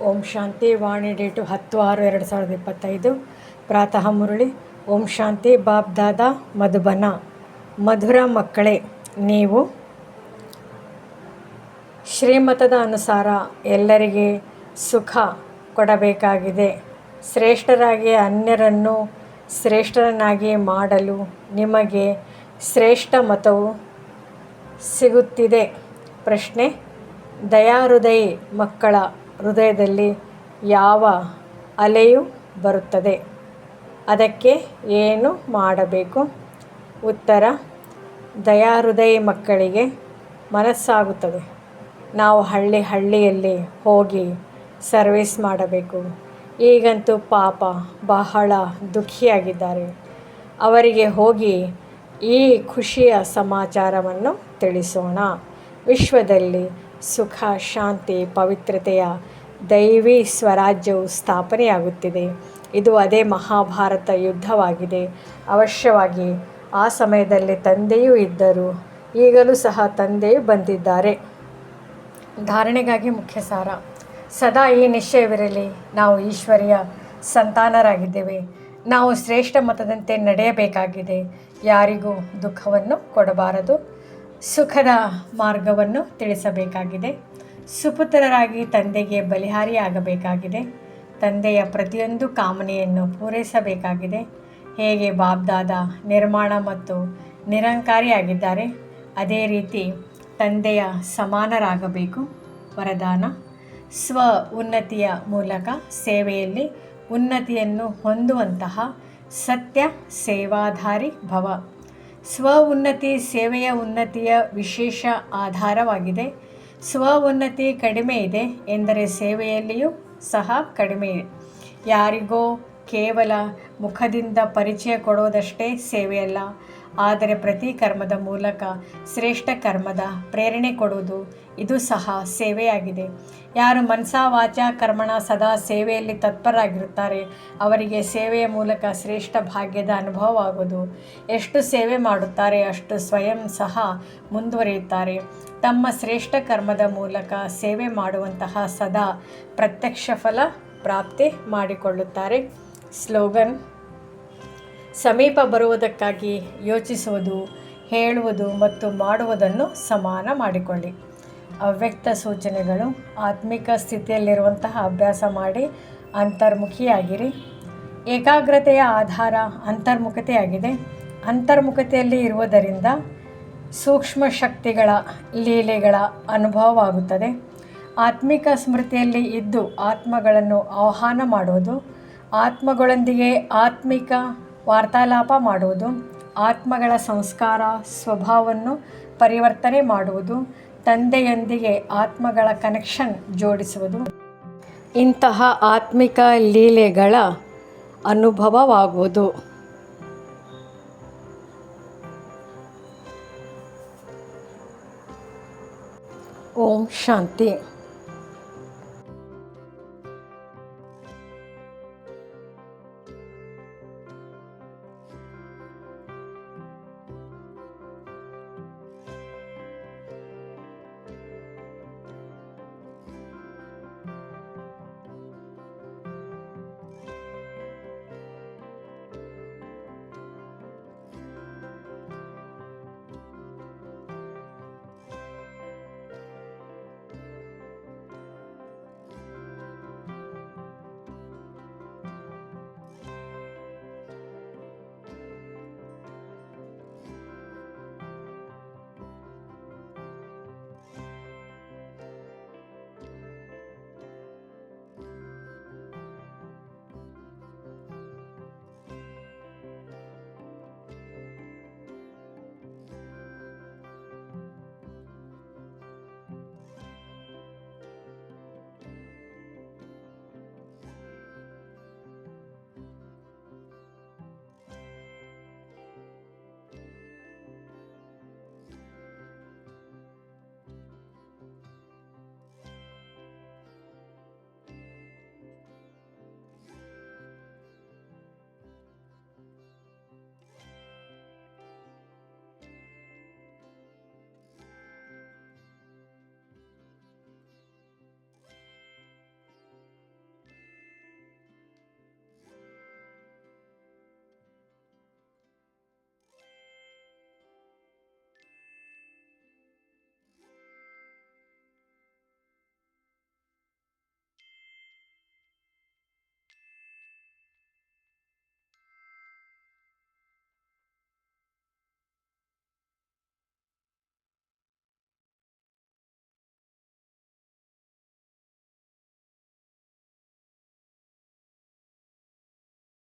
ಓಂ ಶಾಂತಿ ವಾಣಿ date ಹತ್ತು ಆರು ಎರಡು ಸಾವಿರದ ಇಪ್ಪತ್ತೈದು. ಪ್ರಾತಃ ಮುರಳಿ, ಓಂ ಶಾಂತಿ ಬಾಬ್ ದಾದಾ ಮಧುಬನ. ಮಧುರ ಮಕ್ಕಳೇ, ನೀವು ಶ್ರೀಮತದ ಅನುಸಾರ ಎಲ್ಲರಿಗೆ ಸುಖ ಕೊಡಬೇಕಾಗಿದೆ. ಶ್ರೇಷ್ಠರಾಗಿ ಅನ್ಯರನ್ನು ಶ್ರೇಷ್ಠರನ್ನಾಗಿ ಮಾಡಲು ನಿಮಗೆ ಶ್ರೇಷ್ಠ ಮತವು ಸಿಗುತ್ತಿದೆ. ಪ್ರಶ್ನೆ, ದಯಾಹೃದಯಿ ಮಕ್ಕಳ ಹೃದಯದಲ್ಲಿ ಯಾವ ಅಲೆಯು ಬರುತ್ತದೆ. ಅದಕ್ಕೆ ಏನು ಮಾಡಬೇಕು? ಉತ್ತರ, ದಯಾಹೃದಯ ಮಕ್ಕಳಿಗೆ ಮನಸ್ಸಾಗುತ್ತದೆ. ನಾವು ಹಳ್ಳಿ ಹಳ್ಳಿಯಲ್ಲಿ ಹೋಗಿ ಸರ್ವಿಸ್ ಮಾಡಬೇಕು. ಈಗಂತೂ ಪಾಪ ಬಹಳ ದುಃಖಿಯಾಗಿದ್ದಾರೆ. ಅವರಿಗೆ ಹೋಗಿ ಈ ಖುಷಿಯ ಸಮಾಚಾರವನ್ನು ತಿಳಿಸೋಣ. ವಿಶ್ವದಲ್ಲಿ ಸುಖ, ಶಾಂತಿ, ಪವಿತ್ರತೆಯ ದೈವಿ ಸ್ವರಾಜ್ಯವು ಸ್ಥಾಪನೆಯಾಗುತ್ತಿದೆ. ಇದು ಅದೇ ಮಹಾಭಾರತ ಯುದ್ಧವಾಗಿದೆ. ಅವಶ್ಯವಾಗಿ ಆ ಸಮಯದಲ್ಲಿ ತಂದೆಯೂ ಇದ್ದರು. ಈಗಲೂ ಸಹ ತಂದೆಯೂ ಬಂದಿದ್ದಾರೆ. ಧಾರಣೆಗಾಗಿ ಮುಖ್ಯ ಸಾರ. ಸದಾ ಈ ನಿಶ್ಚಯವಿರಲಿ ನಾವು ಈಶ್ವರಿಯ ಸಂತಾನರಾಗಿದ್ದೇವೆ. ನಾವು ಶ್ರೇಷ್ಠ ಮತದಂತೆ ನಡೆಯಬೇಕಾಗಿದೆ. ಯಾರಿಗೂ ದುಃಖವನ್ನು ಕೊಡಬಾರದು. ಸುಖದ ಮಾರ್ಗವನ್ನು ತಿಳಿಸಬೇಕಾಗಿದೆ. ಸುಪುತ್ರರಾಗಿ ತಂದೆಗೆ ಬಲಿಹಾರಿಯಾಗಬೇಕಾಗಿದೆ. ತಂದೆಯ ಪ್ರತಿಯೊಂದು ಕಾಮನೆಯನ್ನು ಪೂರೈಸಬೇಕಾಗಿದೆ. ಹೇಗೆ ಬಾಬ್ದಾದ ನಿರ್ಮಾಣ ಮತ್ತು ನಿರಂಕಾರಿಯಾಗಿದ್ದಾರೆ, ಅದೇ ರೀತಿ ತಂದೆಯ ಸಮಾನರಾಗಬೇಕು. ವರದಾನ, ಸ್ವ ಉನ್ನತಿಯ ಮೂಲಕ ಸೇವೆಯಲ್ಲಿ ಉನ್ನತಿಯನ್ನು ಹೊಂದುವಂತಹ ಸತ್ಯ ಸೇವಾಧಾರಿ ಭವ. ಸ್ವ ಉನ್ನತಿ ಸೇವೆಯ ಉನ್ನತಿಯ ವಿಶೇಷ ಆಧಾರವಾಗಿದೆ. ಸ್ವ ಉನ್ನತಿ ಕಡಿಮೆ ಇದೆ ಎಂದರೆ ಸೇವೆಯಲ್ಲಿಯೂ ಸಹ ಕಡಿಮೆ. ಯಾರಿಗೋ ಕೇವಲ ಮುಖದಿಂದ ಪರಿಚಯ ಕೊಡೋದಷ್ಟೇ ಸೇವೆಯಲ್ಲ. ಆದರೆ ಪ್ರತಿ ಕರ್ಮದ ಮೂಲಕ ಶ್ರೇಷ್ಠ ಕರ್ಮದ ಪ್ರೇರಣೆ ಕೊಡುವುದು ಇದು ಸಹ ಸೇವೆಯಾಗಿದೆ. ಯಾರು ಮನಸಾ ವಾಚ ಕರ್ಮಣ ಸದಾ ಸೇವೆಯಲ್ಲಿ ತತ್ಪರಾಗಿರುತ್ತಾರೆ ಅವರಿಗೆ ಸೇವೆಯ ಮೂಲಕ ಶ್ರೇಷ್ಠ ಭಾಗ್ಯದ ಅನುಭವವಾಗುವುದು. ಎಷ್ಟು ಸೇವೆ ಮಾಡುತ್ತಾರೆ ಅಷ್ಟು ಸ್ವಯಂ ಸಹ ಮುಂದುವರಿಯುತ್ತಾರೆ. ತಮ್ಮ ಶ್ರೇಷ್ಠ ಕರ್ಮದ ಮೂಲಕ ಸೇವೆ ಮಾಡುವಂತಹ ಸದಾ ಪ್ರತ್ಯಕ್ಷ ಫಲ ಪ್ರಾಪ್ತಿ ಮಾಡಿಕೊಳ್ಳುತ್ತಾರೆ. ಸ್ಲೋಗನ್, ಸಮೀಪ ಬರುವುದಕ್ಕಾಗಿ ಯೋಚಿಸುವುದು, ಹೇಳುವುದು ಮತ್ತು ಮಾಡುವುದನ್ನು ಸಮಾನ ಮಾಡಿಕೊಳ್ಳಿ. ಅವ್ಯಕ್ತ ಸೂಚನೆಗಳು, ಆತ್ಮಿಕ ಸ್ಥಿತಿಯಲ್ಲಿರುವಂತಹ ಅಭ್ಯಾಸ ಮಾಡಿ ಅಂತರ್ಮುಖಿಯಾಗಿರಿ. ಏಕಾಗ್ರತೆಯ ಆಧಾರ ಅಂತರ್ಮುಖತೆಯಾಗಿದೆ. ಅಂತರ್ಮುಖತೆಯಲ್ಲಿ ಇರುವುದರಿಂದ ಸೂಕ್ಷ್ಮ ಶಕ್ತಿಗಳ, ಲೀಲೆಗಳ ಅನುಭವವಾಗುತ್ತದೆ. ಆತ್ಮಿಕ ಸ್ಮೃತಿಯಲ್ಲಿ ಇದ್ದು ಆತ್ಮಗಳನ್ನು ಆಹ್ವಾನ ಮಾಡುವುದು ಆತ್ಮಗಳೊಂದಿಗೆ ಆತ್ಮಿಕ ವಾರ್ತಾಲಾಪ ಮಾಡುವುದು, ಆತ್ಮಗಳ ಸಂಸ್ಕಾರ, ಸ್ವಭಾವವನ್ನು ಪರಿವರ್ತನೆ ಮಾಡುವುದು, ತಂದೆಯೊಂದಿಗೆ ಆತ್ಮಗಳ ಕನೆಕ್ಷನ್ ಜೋಡಿಸುವುದು. ಇಂತಹ ಆತ್ಮಿಕ ಲೀಲೆಗಳ ಅನುಭವವಾಗುವುದು. ಓಂ ಶಾಂತಿ.